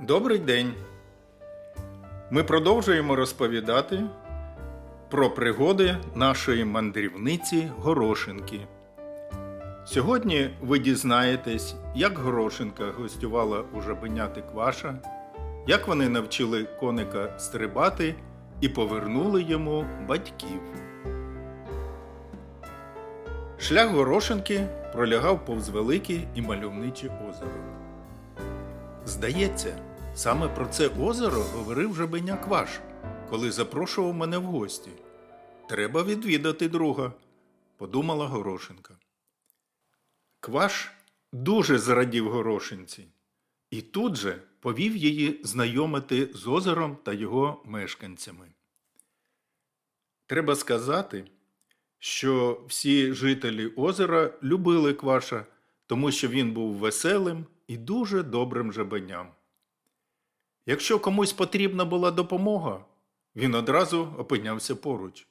Добрий день. Ми продовжуємо розповідати про пригоди нашої мандрівниці Горошинки. Сьогодні ви дізнаєтесь, як Горошинка гостювала у жабеняти Кваша, як вони навчили коника стрибати і повернули йому батьків. Шлях Горошинки пролягав повз велике і мальовниче озеро. Здається, саме про це озеро говорив жабеня Кваш, коли запрошував мене в гості. Треба відвідати друга, подумала Горошинка. Кваш дуже зрадів Горошинці і тут же повів її знайомити з озером та його мешканцями. Треба сказати, що всі жителі озера любили Кваша, тому що він був веселим і дуже добрим жабеням. Якщо комусь потрібна була допомога, він одразу опинявся поруч.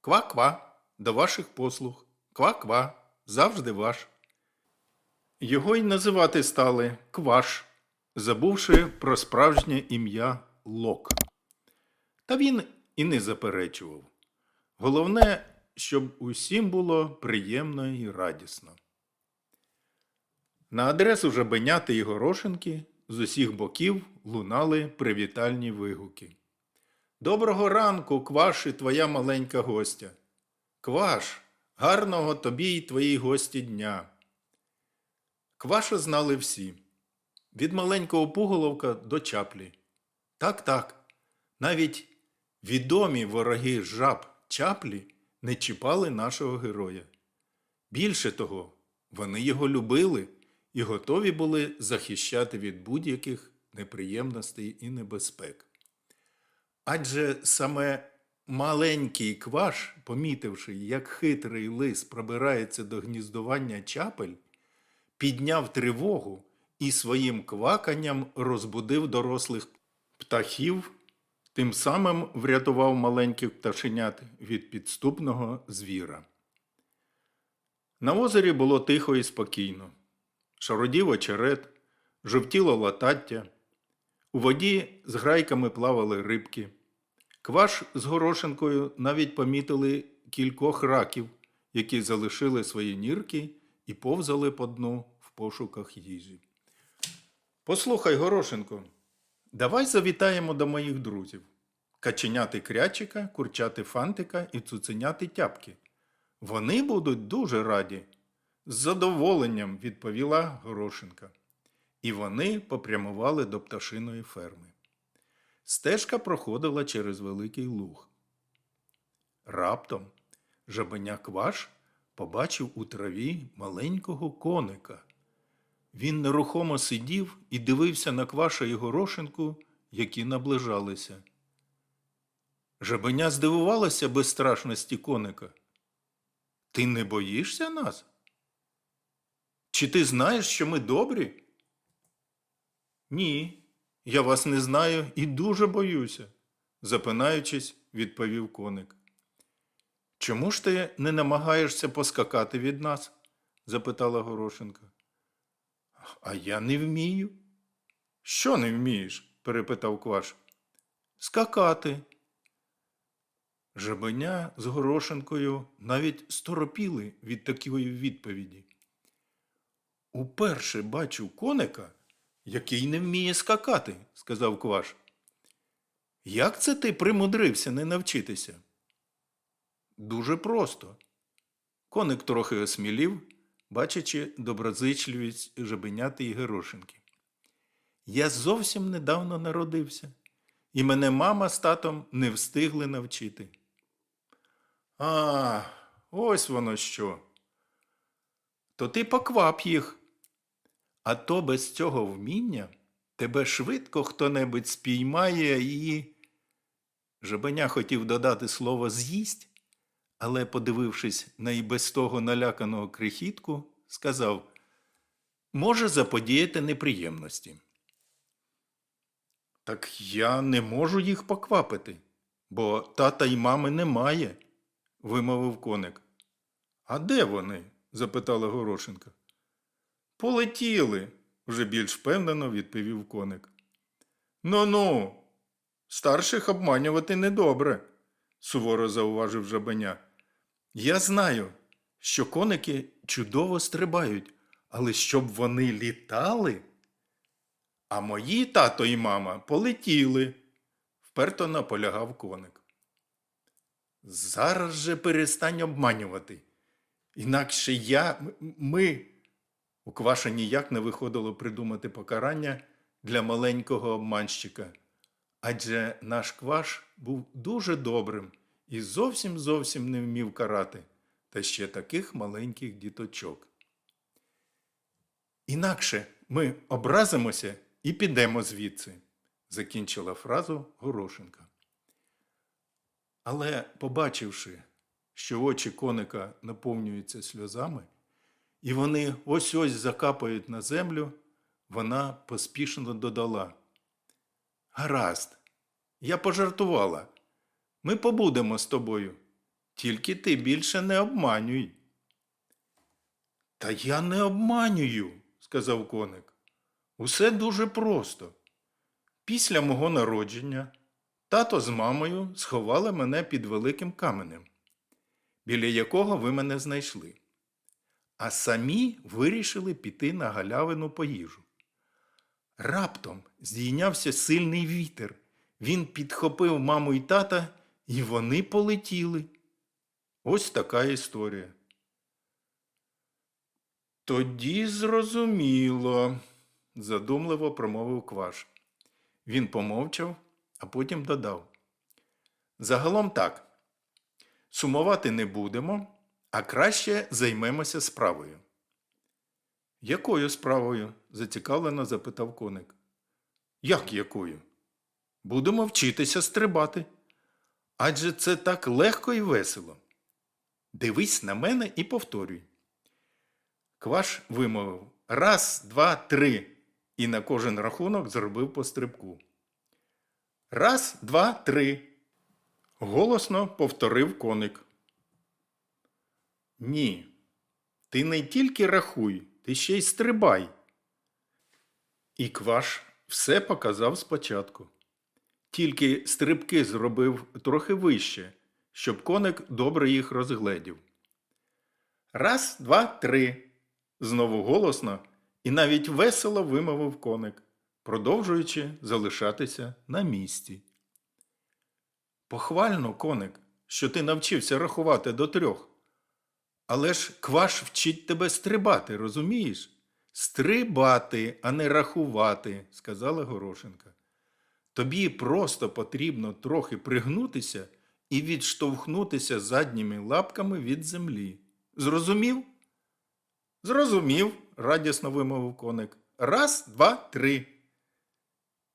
Ква-ква, до ваших послуг, ква-ква, завжди ваш. Його й називати стали Кваш, забувши про справжнє ім'я Лок. Та він і не заперечував. Головне, щоб усім було приємно і радісно. На адресу жабеняти і горошинки з усіх боків лунали привітальні вигуки. Доброго ранку, Кваш і твоя маленька гостя. Кваш, гарного тобі й твоїй гості дня. Кваша знали всі. Від маленького пуголовка до чаплі. Так, так. Навіть відомі вороги жаб чаплі не чіпали нашого героя. Більше того, вони його любили і готові були захищати від будь-яких неприємностей і небезпек. Адже саме маленький кваш, помітивши, як хитрий лис пробирається до гніздування чапель, підняв тривогу і своїм кваканням розбудив дорослих птахів, тим самим врятував маленьких пташенят від підступного звіра. На озері було тихо і спокійно. Шародів очерет, жовтіло латаття. У воді з грайками плавали рибки. Кваш з горошинкою навіть помітили кількох раків, які залишили свої нірки і повзали по дну в пошуках їжі. Послухай, Горошенко, давай завітаємо до моїх друзів. Каченяти крячика, курчати фантика і цуценяти тяпки. Вони будуть дуже раді. З задоволенням відповіла Горошенка. І вони попрямували до пташиної ферми. Стежка проходила через великий луг. Раптом жабеня Кваш побачив у траві маленького коника. Він нерухомо сидів і дивився на Кваша і Горошинку, які наближалися. Жабеня здивувалася безстрашності коника. Ти не боїшся нас? Чи ти знаєш, що ми добрі? Ні, я вас не знаю і дуже боюся, запинаючись, відповів коник. Чому ж ти не намагаєшся поскакати від нас? запитала Горошенка. А я не вмію. Що не вмієш? перепитав Кваш. Скакати. Жабеня з Горошенкою навіть сторопіли від такої відповіді. Уперше бачу коника, який не вміє скакати, сказав Кваш. Як це ти примудрився не навчитися? Дуже просто. Коник трохи осмілів, бачачи доброзичливість жабеняти і Герошинки. Я зовсім недавно народився, і мене мама з татом не встигли навчити. А, ось воно що. То ти поквап їх. А то без цього вміння тебе швидко хто-небудь спіймає і. Жабеня хотів додати слово з'їсть, але, подивившись на і без того наляканого крихітку, сказав може заподіяти неприємності. Так я не можу їх поквапити, бо тата й мами немає, вимовив коник. А де вони? запитала Горошенка. Полетіли, вже більш впевнено відповів коник. Ну ну, старших обманювати недобре, суворо зауважив жабеня. Я знаю, що коники чудово стрибають, але щоб вони літали. А мої тато і мама полетіли, вперто наполягав коник. Зараз же перестань обманювати. Інакше я, ми. У Кваша ніяк не виходило придумати покарання для маленького обманщика. Адже наш кваш був дуже добрим і зовсім зовсім не вмів карати, та ще таких маленьких діточок. Інакше ми образимося і підемо звідси, закінчила фразу Горошенка. Але, побачивши, що очі коника наповнюються сльозами, і вони ось ось закапають на землю, вона поспішно додала. Гаразд, я пожартувала. Ми побудемо з тобою. Тільки ти більше не обманюй. Та я не обманюю, сказав коник. Усе дуже просто. Після мого народження тато з мамою сховали мене під великим каменем, біля якого ви мене знайшли. А самі вирішили піти на галявину по їжу. Раптом здійнявся сильний вітер. Він підхопив маму і тата, і вони полетіли. Ось така історія. Тоді зрозуміло, задумливо промовив Кваш. Він помовчав, а потім додав. Загалом так. Сумувати не будемо, а краще займемося справою. Якою справою? зацікавлено запитав коник. Як якою? Будемо вчитися стрибати. Адже це так легко і весело. Дивись на мене і повторюй. Кваш вимовив раз, два, три, і на кожен рахунок зробив по стрибку. Раз, два, три. Голосно повторив коник. Ні. Ти не тільки рахуй, ти ще й стрибай. І Кваш все показав спочатку. Тільки стрибки зробив трохи вище, щоб коник добре їх розгледів. Раз, два, три. Знову голосно і навіть весело вимовив коник, продовжуючи залишатися на місці. Похвально, коник, що ти навчився рахувати до трьох. Але ж кваш вчить тебе стрибати, розумієш? Стрибати, а не рахувати, сказала Горошенка. Тобі просто потрібно трохи пригнутися і відштовхнутися задніми лапками від землі. Зрозумів? Зрозумів, радісно вимовив коник. Раз, два, три.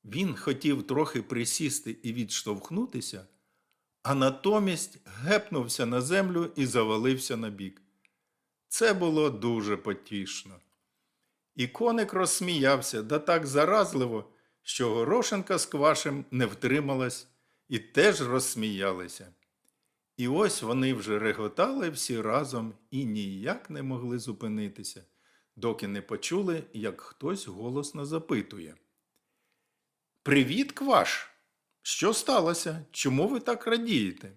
Він хотів трохи присісти і відштовхнутися, а натомість гепнувся на землю і завалився на бік. Це було дуже потішно. І коник розсміявся да так заразливо, що Горошенка з Квашем не втрималась і теж розсміялися. І ось вони вже реготали всі разом і ніяк не могли зупинитися, доки не почули, як хтось голосно запитує. Привіт, Кваш! Що сталося? Чому ви так радієте?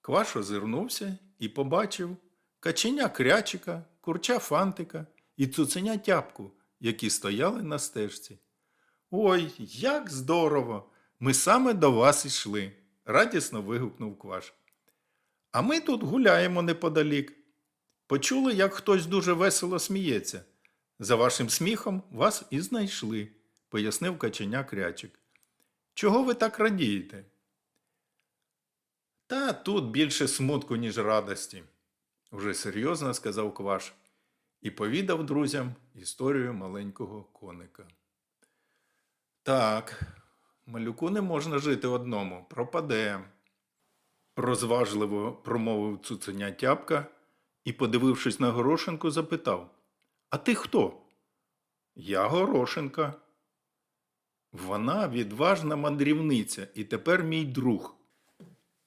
Кваш озирнувся і побачив каченя крячика, курча фантика і цуценя тяпку, які стояли на стежці. Ой, як здорово! Ми саме до вас ішли, радісно вигукнув Кваш. А ми тут гуляємо неподалік. Почули, як хтось дуже весело сміється. За вашим сміхом вас і знайшли, пояснив каченя крячик. Чого ви так радієте? Та тут більше смутку, ніж радості, вже серйозно сказав Кваш і повідав друзям історію маленького коника. Так, малюку не можна жити одному, пропаде, розважливо промовив цуценя тяпка і, подивившись на Горошенку, запитав А ти хто? Я Горошенка. Вона відважна мандрівниця і тепер мій друг.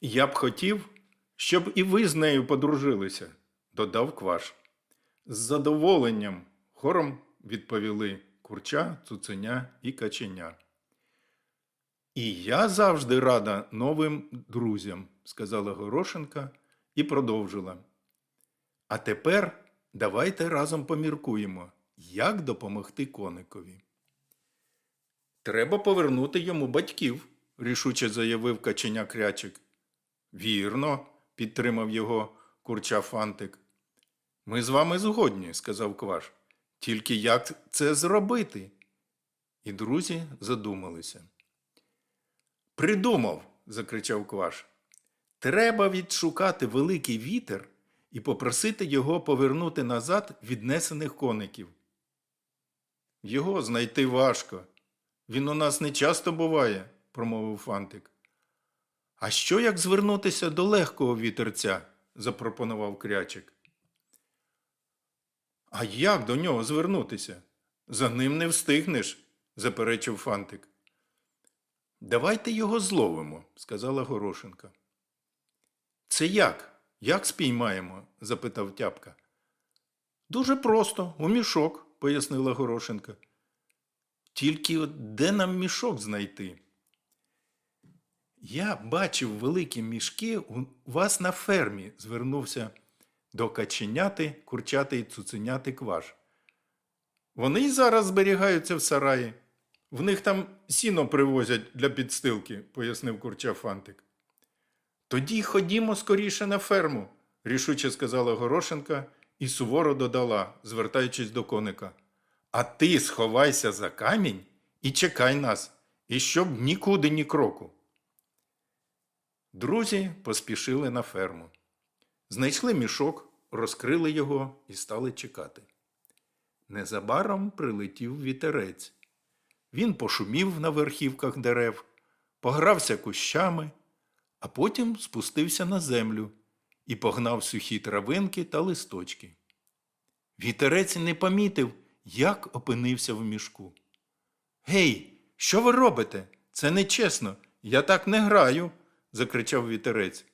Я б хотів, щоб і ви з нею подружилися, додав Кваш. З задоволенням хором відповіли курча, цуценя і каченя. І я завжди рада новим друзям, сказала Горошенка і продовжила. А тепер давайте разом поміркуємо, як допомогти коникові. Треба повернути йому батьків, рішуче заявив каченя крячик. Вірно, підтримав його курча фантик. Ми з вами згодні, сказав Кваш. Тільки як це зробити? І друзі задумалися. Придумав, закричав Кваш. Треба відшукати великий вітер і попросити його повернути назад віднесених коників. Його знайти важко. Він у нас не часто буває, промовив фантик. А що як звернутися до легкого вітерця? запропонував крячик. А як до нього звернутися? За ним не встигнеш, заперечив фантик. Давайте його зловимо, сказала Горошенка. Це як? Як спіймаємо? запитав тяпка. Дуже просто, у мішок, пояснила Горошенка. Тільки от де нам мішок знайти? Я бачив великі мішки у вас на фермі, звернувся до каченяти, курчати й цуценяти кваш. Вони й зараз зберігаються в сараї. В них там сіно привозять для підстилки, пояснив курча Фантик. Тоді ходімо скоріше на ферму, рішуче сказала Горошенка і суворо додала, звертаючись до коника. А ти сховайся за камінь і чекай нас, і щоб нікуди ні кроку. Друзі поспішили на ферму. Знайшли мішок, розкрили його і стали чекати. Незабаром прилетів вітерець. Він пошумів на верхівках дерев, погрався кущами, а потім спустився на землю і погнав сухі травинки та листочки. Вітерець не помітив, як опинився в мішку. Гей, що ви робите? Це нечесно. Я так не граю, закричав вітерець.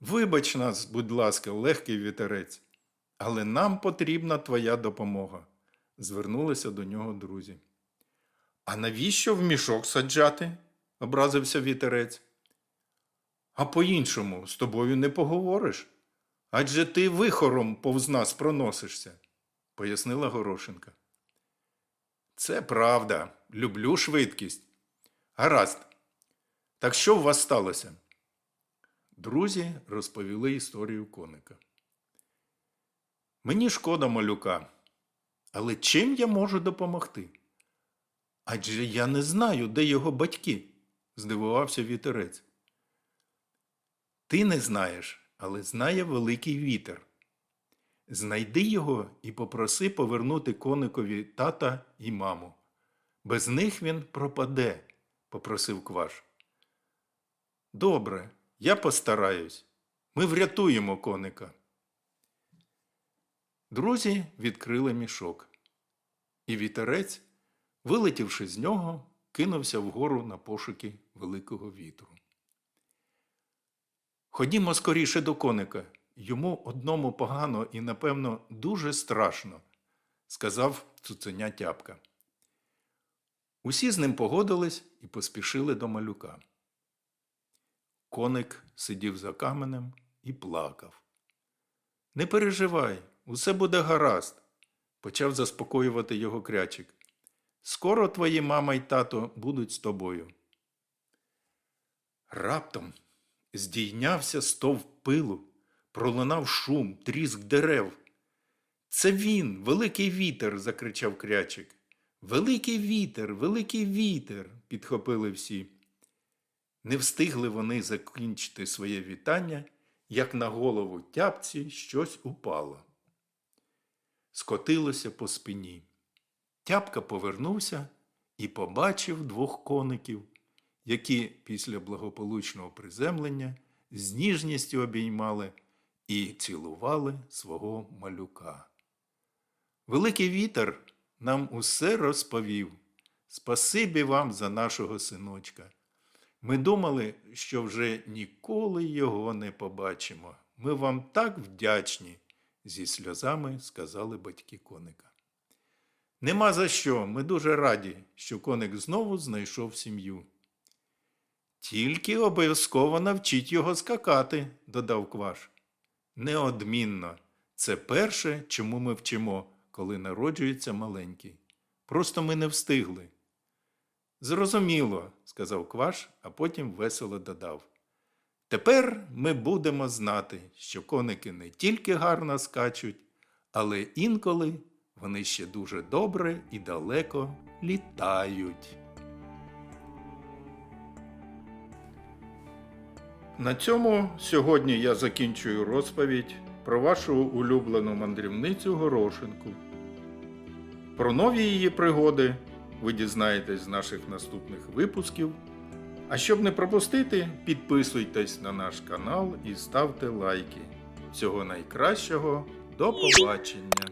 Вибач нас, будь ласка, легкий вітерець, але нам потрібна твоя допомога, звернулися до нього друзі. А навіщо в мішок саджати? образився вітерець. А по-іншому з тобою не поговориш. Адже ти вихором повз нас проносишся, пояснила Горошенка. Це правда, люблю швидкість. Гаразд. Так що у вас сталося? Друзі розповіли історію коника. Мені шкода малюка, але чим я можу допомогти? Адже я не знаю, де його батьки, здивувався вітерець. Ти не знаєш, але знає великий вітер. Знайди його і попроси повернути коникові тата і маму. Без них він пропаде, попросив Кваш. Добре, я постараюсь. Ми врятуємо коника. Друзі відкрили мішок, і вітерець, вилетівши з нього, кинувся вгору на пошуки великого вітру. Ходімо скоріше до коника. Йому одному погано і, напевно, дуже страшно, сказав цуценя тяпка. Усі з ним погодились і поспішили до малюка. Коник сидів за каменем і плакав. Не переживай, усе буде гаразд, почав заспокоювати його крячик. Скоро твої мама й тато будуть з тобою. Раптом здійнявся стовп пилу, пролунав шум, тріск дерев. Це він, великий вітер, закричав крячик. Великий вітер, великий вітер, підхопили всі. Не встигли вони закінчити своє вітання, як на голову тяпці щось упало. Скотилося по спині. Тяпка повернувся і побачив двох коників, які після благополучного приземлення з ніжністю обіймали і цілували свого малюка. Великий вітер нам усе розповів. Спасибі вам за нашого синочка. Ми думали, що вже ніколи його не побачимо. Ми вам так вдячні, зі сльозами сказали батьки коника. Нема за що, ми дуже раді, що коник знову знайшов сім'ю. Тільки обов'язково навчіть його скакати, додав Кваш. Неодмінно. Це перше, чому ми вчимо, коли народжується маленький. Просто ми не встигли. Зрозуміло, сказав Кваш, а потім весело додав. Тепер ми будемо знати, що коники не тільки гарно скачуть, але інколи вони ще дуже добре і далеко літають. На цьому сьогодні я закінчую розповідь про вашу улюблену мандрівницю Горошинку. Про нові її пригоди ви дізнаєтесь з наших наступних випусків. А щоб не пропустити, підписуйтесь на наш канал і ставте лайки. Всього найкращого, до побачення!